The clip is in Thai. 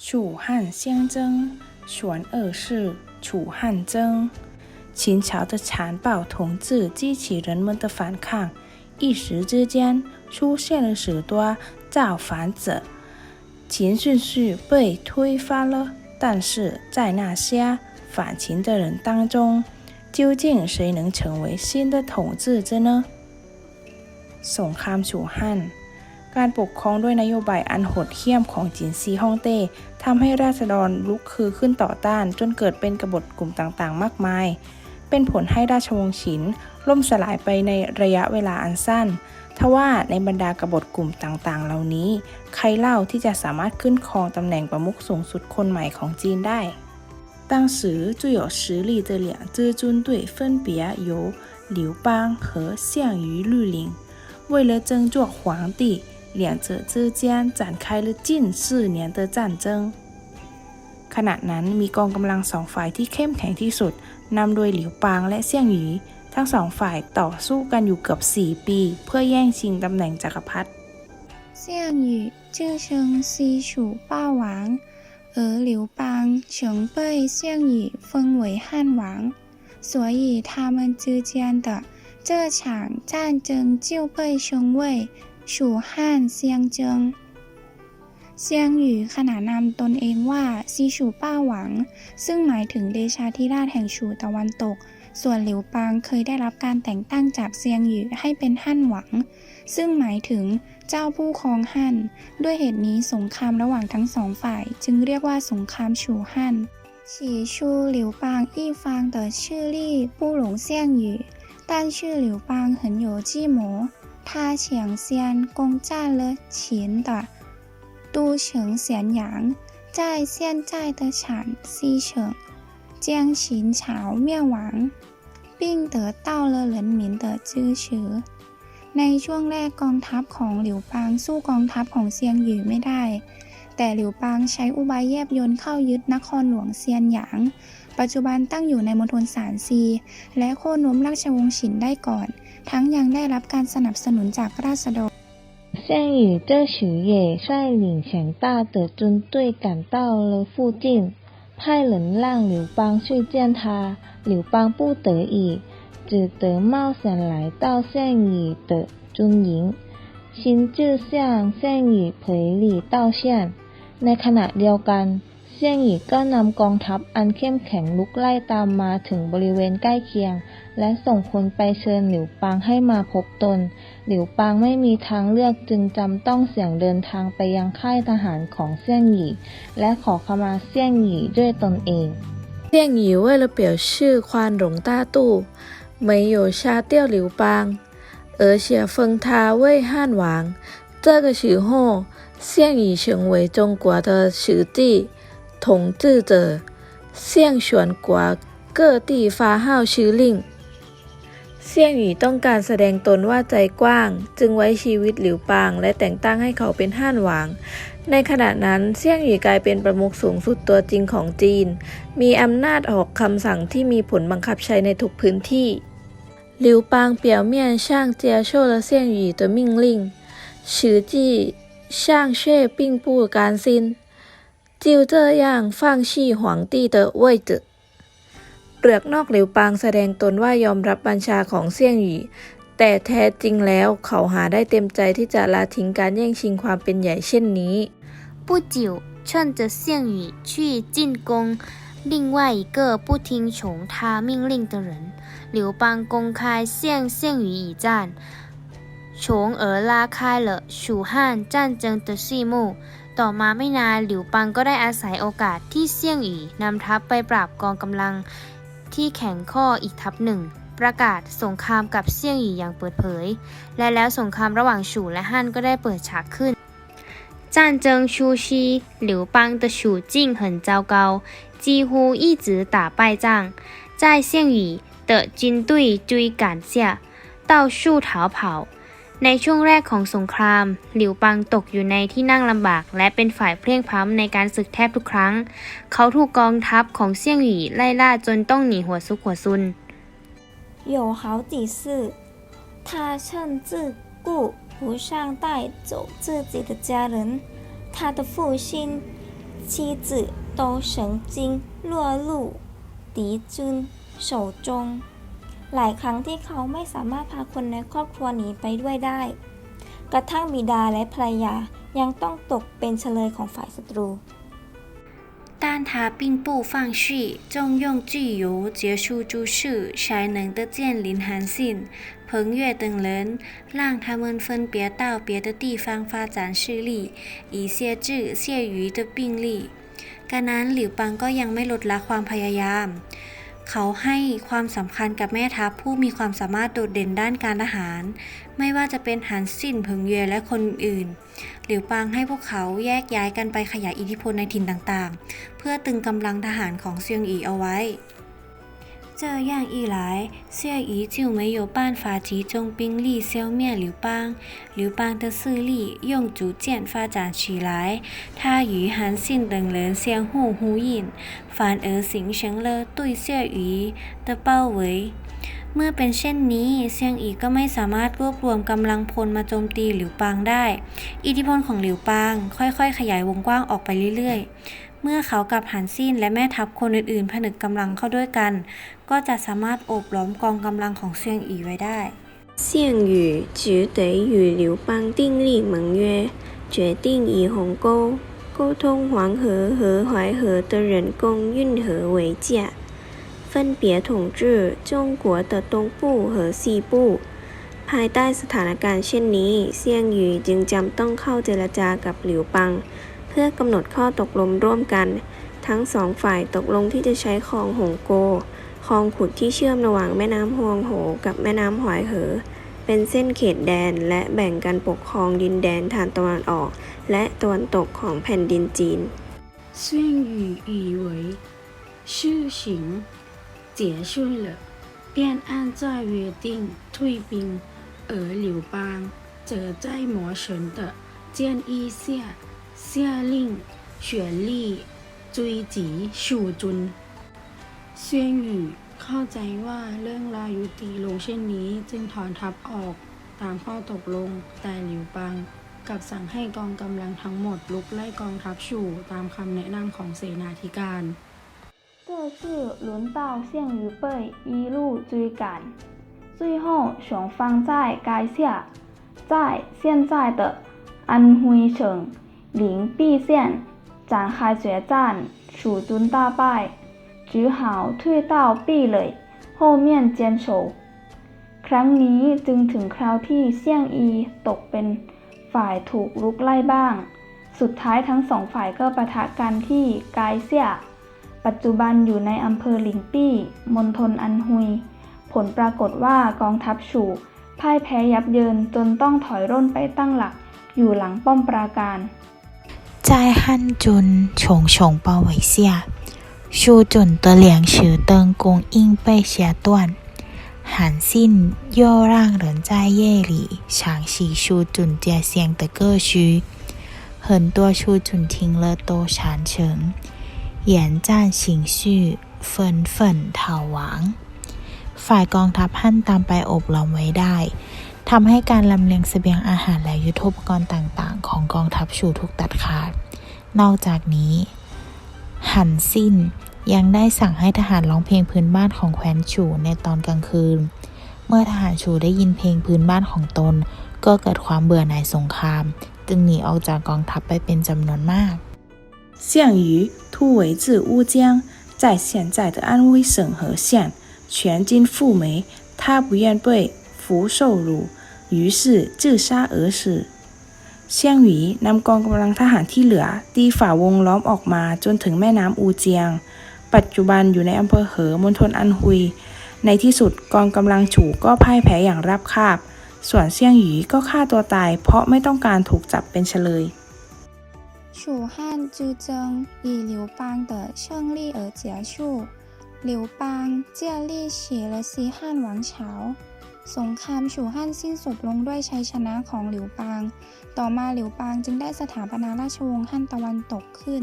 楚汉相争，选二世楚汉争。秦朝的残暴统治激起人们的反抗，一时之间出现了许多造反者，秦顺序被推翻了。但是在那些反秦的人当中，究竟谁能成为新的统治者呢？สงครามชูฮั่น การปกครองด้วยนโยบายอันโหดเหี้ยมของจินซีฮ่องเต้ทำให้ราษฎรลุกคือขึ้นต่อต้าน จนเกิดเป็นกบฏกลุ่มต่างๆ มากมาย เป็นผลให้ราชวงศ์ฉิน ล่มสลายไปในระยะเวลาอันสั้น ทว่าในบรรดากบฏกลุ่มต่างๆ เหล่านี้ ใครเล่าที่จะสามารถขึ้นครองตำแหน่งประมุขสูงสุดคนใหม่ของจีนได้ 当时最有实力的两支军队分别由刘邦和项羽率领。为了争做皇帝， 两者之间展开了近四年的战争。ขณะนั้นมีกองกำลังสองฝ่ายที่เข้มแข็งที่สุดนำโดยหลิวปางและเซี่ยงหยีทั้งสองฝ่ายต่อสู้กันอยู่เกือบ 4 ปี เพื่อแย่งชิงตำแหน่งจักรพรรดิ 项羽自称西楚霸王，而刘邦曾被项羽封为汉王，所以他们之间的这场战争就被称为 楚汉相争。项羽ขนานนามตนเองว่าซีฉูป้าหวัง ซึ่งหมายถึงเดชาธิราชแห่งฉูตะวันตก ส่วนหลิวปางเคยได้รับการแต่งตั้งจากเซียงหยู่ให้เป็นฮั่นหวัง ซึ่งหมายถึงเจ้าผู้ครองฮั่น ด้วยเหตุนี้สงครามระหว่างทั้งสองฝ่าย จึงเรียกว่าสงครามฉูฮั่น起初刘邦一方的势力不容项羽，但是刘邦很有计谋， 他抢先攻占了秦的都城咸阳，在现在的陕西省将秦朝灭亡，并得到了人民的支持。ในช่วงแรกกองทัพของหลิวปางสู้กองทัพของเซียงหยู่ไม่ได้ แต่หลิวปางใช้อุบายแยบยนต์เข้ายึดนครหลวงเซียนหยาง ปัจจุบันตั้งอยู่ในมณฑลสานซี และโค่นล้มราชวงศ์ฉินได้ก่อน ทั้งยังได้รับการสนับสนุนจากราษฎร 项羽这时也率领强大的军队赶到了附近，派人让刘邦去见他。刘邦不得已，只得冒险来到项羽的军营，亲自向项羽赔礼道歉。ในขณะเดียวกัน เซี่ยงหยีก็นำกองทัพอันเข้มแข็งลุกไล่ตามมาถึงบริเวณใกล้เคียง และส่งคนไปเชิญหลิวปางให้มาพบตน หลิวปางไม่มีทางเลือกจึงจำต้องเสี่ยงเดินทางไปยังค่ายทหารของเซี่ยงหยีและขอขมาเซี่ยงหยีด้วยตนเอง 项羽为了表示宽容大度，没有杀掉刘邦，而且封他为汉王。这个时候，项羽成为中国的实际 统治者，向全国各地发号施令。เซี่ยงหยีต้องการแสดงตนว่าใจกว้าง จึงไว้ชีวิตหลิวปาง และแต่งตั้งให้เขาเป็นห้านหวาง ในขณะนั้นเซี่ยงหยีกลายเป็นประมุขสูงสุดตัวจริงของจีน มีอำนาจออกคำสั่งที่มีผลบังคับใช้ในทุกพื้นที่หลิวปาง表面上接受了项羽的命令，实际上却并不甘心， 就这样放弃皇帝的位置。เปลือกนอกหลิวปางแสดงตนว่ายอมรับบัญชาของเซี่ยงหยีแต่แท้จริงแล้วเขาหาได้เต็มใจที่จะละทิ้งการแย่งชิงความเป็นใหญ่เช่นนี้ 不久，趁着项羽去进攻另外一个不听从他命令的人，刘邦公开向项羽以战，从而拉开了蜀汉战争的序幕。 ต่อมาไม่นานหลิวปังก็ได้อาศัยโอกาสที่เซี่ยงอีนำทัพไปปราบกองกำลัง ที่แข็งข้ออีกทัพหนึ่ง ประกาศสงครามกับเซี่ยงอีอย่างเปิดเผย และแล้วสงครามระหว่างฉูและฮั่นก็ได้เปิดฉากขึ้น 战争初期，刘邦的处境很糟糕，几乎一直打败仗，在项羽的军队追赶下，到处逃跑。 ในช่วงแรกของสงคราม หลิวปังตกอยู่ในที่นั่งลำบาก และเป็นฝ่ายเพลียงพล้ำในการศึกแทบทุกครั้ง เขาถูกกองทัพของเซี่ยงหยีไล่ล่าจนต้องหนีหัวซุกหัวซุน 有好几次，他趁自顾不上带走自己的家人。他的父亲 妻子都神经落入敌军手中 หลายครั้งที่เขาไม่สามารถพาคนในครอบครัวหนีไปด้วยได้ กระทั่งบิดาและภรรยายังต้องตกเป็นเฉลยของฝ่ายศัตรู 但他并不放弃，重用具有结束诸事才能的见林韩信、彭越等人，让他们分别到别的地方发展势力，以限制谢鱼的病力。การนั้นหลิวปังก็ยังไม่ลดละความพยายาม เขาให้ความสำคัญกับแม่ทัพผู้มีความสามารถโดดเด่นด้านการทหาร ไม่ว่าจะเป็นหันซินเพิงเย่และคนอื่นหลิวปางให้พวกเขาแยกย้ายกันไปขยายอิทธิพลในถิ่นต่างๆ เพื่อตึงกำลังทหารของเซียงอีเอาไว้ 这样一来，谢仪就没有办法集中兵力消灭刘邦，刘邦的势力又逐渐发展起来。他与韩信等人相互呼应，反而形成了对谢仪的包围。เมื่อเป็นเช่นนี้เซียงอีก็ไม่สามารถรวบรวมกำลังพลมาโจมตีหลิวปางได้ อิทธิพลของหลิวปางค่อยๆ ขยายวงกว้างออกไปเรื่อยๆ เมื่อเขากับหันซินและแม่ทัพคนอื่นๆ ผนึกกำลังเข้าด้วยกัน ก็จะสามารถโอบล้อมกองกำลังของเซียงอีไว้ได้ 项羽只得与刘邦订立盟约，决定以鸿沟沟通黄河和淮河的人工运河为界，分别统治中国的东部和西部。ภายใต้สถานการณ์เช่นนี้เซียงหยูจึงจำต้องเข้าเจรจากับหลิวปัง เ พื่อกำหนดข้อตกลงร่วมกัน ทั้งสองฝ่ายตกลงที่จะใช้คลองหงโก คลองขุดที่เชื่อมระหว่างแม่น้ำฮวงโหกับแม่น้ำหอยเหอ เป็นเส้นเขตแดนและแบ่งกันปกครองดินแดนทางตะวันออก และตะวันตกของแผ่นดินจีน 项羽以为事情结束了，便按照约定退兵，而刘邦则在魔神的建议下， 下令全力追击蜀军。เซียงหยู่เข้าใจว่าเรื่องราวยุติลงเช่นนี้จึงถอนทัพออกตามข้อตกลง แต่หลิวปังกลับสั่งให้กองกำลังทั้งหมดลุกไล่กองทัพชูตามคำแนะนำของเสนาธิการ 这次轮到项羽被一路追赶，最后双方在垓下，在现在的安徽省 灵璧县展开决战，蜀军大败，只好退到壁垒后面坚守。ครั้งนี้จึงถึงคราวที่เซี่ยงอีตกเป็นฝ่ายถูกลุกไล่บ้าง สุดท้ายทั้งสองฝ่ายก็ปะทะกันที่กายเซีย ปัจจุบันอยู่ในอำเภอหลิงปี้ มณฑลอันฮุย ผลปรากฏว่ากองทัพฉูพ่ายแพ้ยับเยินจนต้องถอยร่นไปตั้งหลัก อยู่หลังป้อมปราการ 在汉军重重包围下，蜀军的粮食等供应被切断。韩信又让人在夜里详细蜀军界线的各区，很多蜀军听了都赞成，沿战情绪纷纷逃亡。ฝ่ายกองทัพฮั่นตามไปโอบล้อมไว้ได้ทำให้การลำเลียงเสบียงอาหารและยุทโธปกรณ์ต่างๆ ของกองทัพชูถูกตัดขาด นอกจากนี้ หันสิ้นยังได้สั่งให้ทหารร้องเพลงพื้นบ้านของแคว้นชูในตอนกลางคืน เมื่อทหารชูได้ยินเพลงพื้นบ้านของตน ก็เกิดความเบื่อหน่ายสงคราม จึงหนีออกจากกองทัพไปเป็นจำนวนมาก 项羽突围至乌江，在现在的安徽省和县，全军覆没。他不愿被俘受辱，于是自杀而死。 เซียงหวีนำกองกำลังทหารที่เหลือ ตีฝ่าวงล้อมออกมาจนถึงแม่น้ำอูเจียง ปัจจุบันอยู่ในอำเภอเหอมณฑลอันฮุย ในที่สุดกองกำลังฉูก็พ่ายแพ้อย่างราบคาบ ส่วนเซียงหยีก็ฆ่าตัวตาย เพราะไม่ต้องการถูกจับเป็นเฉลย 蜀汉之争以刘邦的胜利而结束。刘邦建立起了西汉王朝 สงครามฉูฮั่นสิ้นสุดลงด้วยชัยชนะของหลิวปาง ต่อมาหลิวปางจึงได้สถาปนาราชวงศ์ฮั่นตะวันตกขึ้น